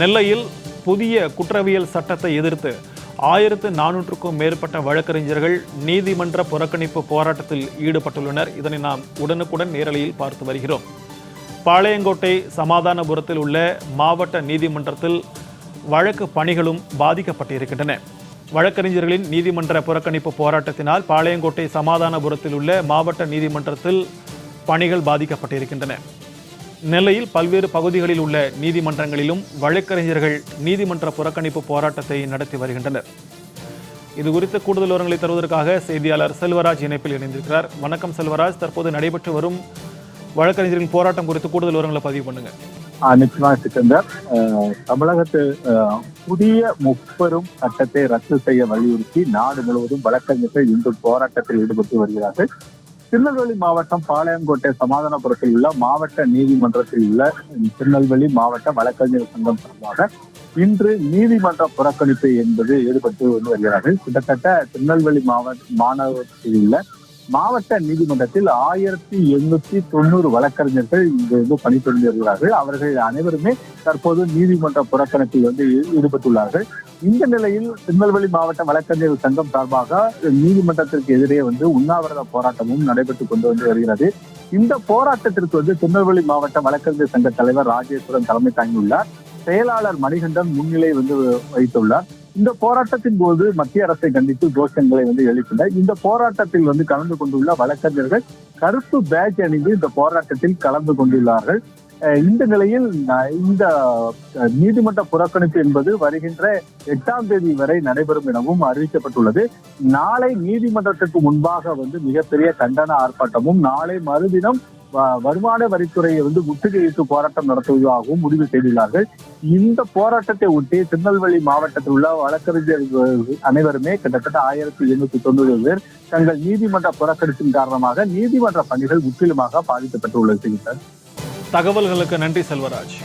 நெல்லையில் புதிய குற்றவியல் சட்டத்தை எதிர்த்து ஆயிரத்து நானூற்றுக்கும் மேற்பட்ட வழக்கறிஞர்கள் நீதிமன்ற புறக்கணிப்பு போராட்டத்தில் ஈடுபட்டுள்ளனர். இதனை நாம் உடனுக்குடன் நேரலையில் பார்த்து வருகிறோம். பாளையங்கோட்டை சமாதானபுரத்தில் உள்ள மாவட்ட நீதிமன்றத்தில் வழக்கு பணிகளும் பாதிக்கப்பட்டிருக்கின்றன. வழக்கறிஞர்களின் நீதிமன்ற புறக்கணிப்பு போராட்டத்தினால் பாளையங்கோட்டை சமாதானபுரத்தில் உள்ள மாவட்ட நீதிமன்றத்தில் பணிகள் பாதிக்கப்பட்டிருக்கின்றன. நெல்லையில் பல்வேறு பகுதிகளில் உள்ள நீதிமன்றங்களிலும் வழக்கறிஞர்கள் நீதிமன்ற புறக்கணிப்பு போராட்டத்தை நடத்தி வருகின்றனர். இது குறித்து கூடுதல் விவரங்களை தருவதற்காக செய்தியாளர் செல்வராஜ் இணைப்பில் இணைந்திருக்கிறார். வணக்கம் செல்வராஜ். தற்போது நடைபெற்று வரும் வழக்கறிஞர்களின் போராட்டம் குறித்து கூடுதல் விவரங்களை பதிவு பண்ணுங்க. ஆஹ் நிச்சயமா சிக்கந்தர். ஆஹ் தமிழகத்து புதிய முப்பெரும் சட்டத்தை ரத்து செய்ய வலியுறுத்தி நாடு முழுவதும் வழக்கறிஞர்கள் இன்று போராட்டத்தில் ஈடுபட்டு வருகிறார்கள். திருநெல்வேலி மாவட்டம் பாளையங்கோட்டை சமாதானபுரத்தில் உள்ள மாவட்ட நீதிமன்றத்தில் உள்ள திருநெல்வேலி மாவட்ட வழக்கறிஞர் சங்கம் சார்பாக இன்று நீதிமன்ற புறக்கணிப்பு என்பது ஈடுபட்டு வந்து வருகிறார்கள். கிட்டத்தட்ட திருநெல்வேலி மாவட்ட மாநகரத்தில் உள்ள மாவட்ட நீதிமன்றத்தில் ஆயிரத்தி எண்ணூத்தி தொண்ணூறு வழக்கறிஞர்கள் இங்கு வந்து பணிபுரிந்து வருகிறார்கள் அவர்கள் அனைவருமே தற்போது நீதிமன்ற புறக்கணிப்பில் வந்து ஈடுபட்டுள்ளார்கள். இந்த நிலையில் திருநெல்வேலி மாவட்ட வழக்கறிஞர்கள் சங்கம் சார்பாக நீதிமன்றத்திற்கு எதிரே வந்து உண்ணாவிரத போராட்டமும் நடைபெற்றுக் கொண்டு வந்து வருகிறது. இந்த போராட்டத்திற்கு வந்து திருநெல்வேலி மாவட்ட வழக்கறிஞர் சங்க தலைவர் ராஜேஸ்வரன் தலைமை தாங்கியுள்ளார். செயலாளர் மணிகண்டன் முன்னிலை வந்து வைத்துள்ளார் இந்த போராட்டத்தின் போது மத்திய அரசை கண்டித்து கோஷங்களை வந்து எழுப்பினர். இந்த போராட்டத்தில் வந்து கலந்து கொண்டுள்ள வழக்கறிஞர்கள் கருப்பு பேட்ச் அணிந்து இந்த போராட்டத்தில் கலந்து கொண்டுள்ளார்கள். அஹ் இந்த நிலையில் இந்த நீதிமன்ற புறக்கணிப்பு என்பது வருகின்ற எட்டாம் தேதி வரை நடைபெறும் எனவும் அறிவிக்கப்பட்டுள்ளது. நாளை நீதிமன்றத்திற்கு முன்பாக வந்து மிகப்பெரிய கண்டன ஆர்ப்பாட்டமும் நாளை மறுதினம் வருமான வரித்துறையை வந்து முற்றுகையிட்டு போராட்டம் நடத்துவதாகவும் முடிவு செய்துள்ளார்கள். இந்த போராட்டத்தை ஒட்டி திருநெல்வேலி மாவட்டத்தில் உள்ள வழக்கறிஞர்கள் அனைவருமே கிட்டத்தட்ட ஆயிரத்தி எண்ணூத்தி தொண்ணூறு பேர் தங்கள் நீதிமன்ற புறக்கணிப்பின் காரணமாக நீதிமன்ற பணிகள் முற்றிலுமாக பாதிக்கப்பட்டுள்ளது தகவல்களுக்கு நன்றி செல்வராஜ்.